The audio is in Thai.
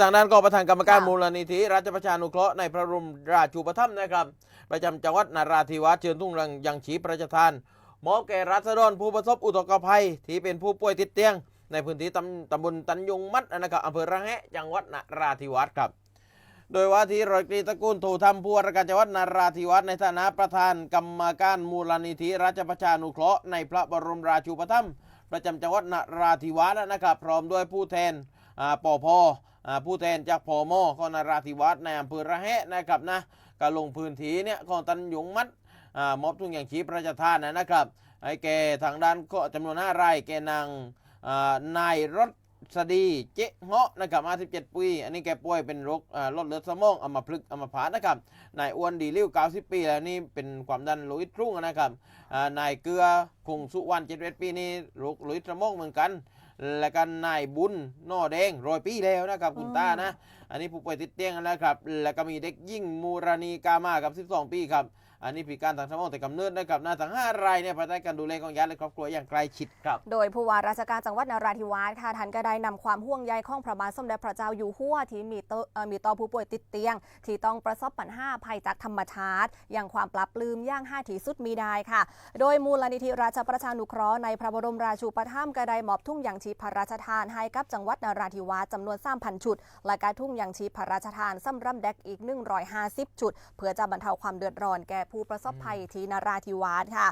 ทางด้านกองประธานกรรมการค่ะมูลนิธิราชประชานุเคราะห์ในพระบรมราชูปถัมภ์นะครับ ประจำจังหวัดนาราธิวาสเชิญทุ่งรังยังชีพระราชทานมอบแก่รัษฎรผู้ประสบอุทกภัย ที่เป็นผู้ป่วยติดเตียง ในพื้นที่ตำตำบลตันยุงมัดนะครับอำเภอระแหะจังหวัดนาราธิวาสครับ โดยว่าที่ร้อยตรีตระกูลโทธรรมผู้ว่าราชการจังหวัดนาราธิวาสในฐานะประธานกรรมการมูลนิธิราชประชานุเคราะห์ในพระบรมราชูปถัมภ์ประจำจังหวัดนาราธิวาสนะครับ พร้อมด้วยผู้แทนอ่าปอพอ่า ผู้แทนจากพมขอนาราธิวาสในอำเภอระแหะนะครับนะก็ลงพื้นที่เนี่ยของตันหยงมัดอ่ามอบทุงอย่างชีพพระราชทานนะครับให้แก่ทางด้านก็จำนวนห้ารายแก่นางนายรถสดีเจ๊เงาะนะครับมา17ปี อันนี้แกป่วยเป็นโรคลดเลือดสมองอัมพฤกษ์อัมพาตนะครับ นายอ้วนดีริ้ว90ปี แล้วนี่เป็นความดันโลหิตรุ่งนะครับ นายเกลือคงสุวรรณ71ปีนี่โรคโลหิตสมองเหมือนกัน และกันนายบุญนอแดงร้อยปีแล้วนะครับคุณอืมตานะ อันนี้ผู้ป่วยติดเตียงนะครับ แล้วก็มีเด็กยิ่งมูรานีกามากับ 12 ปีครับ อันนี้พิการทางสมองแต่กำเนิดนะครับนาทั้งห้ารายเนี่ยภายใต้การดูแลของญาติและครอบครัวอย่างใกล้ชิดครับ โดยผู้ว่าราชการจังหวัดนราธิวาสค่ะท่านก็ได้นำความห่วงใยของพระบาทสมเด็จพระเจ้าอยู่หัวที่มีต่อมีต่อผู้ป่วยติดเตียง ที่ต้องประสบปัญหาภัยจากธรรมชาติ อย่างความปรับปลื้มย่างห้าที่สุดมีได้ค่ะ โดยมูลนิธิราชประชานุเคราะห์ในพระบรมราชูปถัมภ์ก็ได้มอบทุ่งยางชีพพระราชทานให้กับจังหวัดนราธิวาสจำนวน3,000ชุด และการทุ่งยางชีพพระราชทานสำหรับเด็กอีก 150 ชุด เพื่อจะบรรเทาความเดือดร้อนแก่ผู้ประสบภัยที่นราธิวาสค่ะ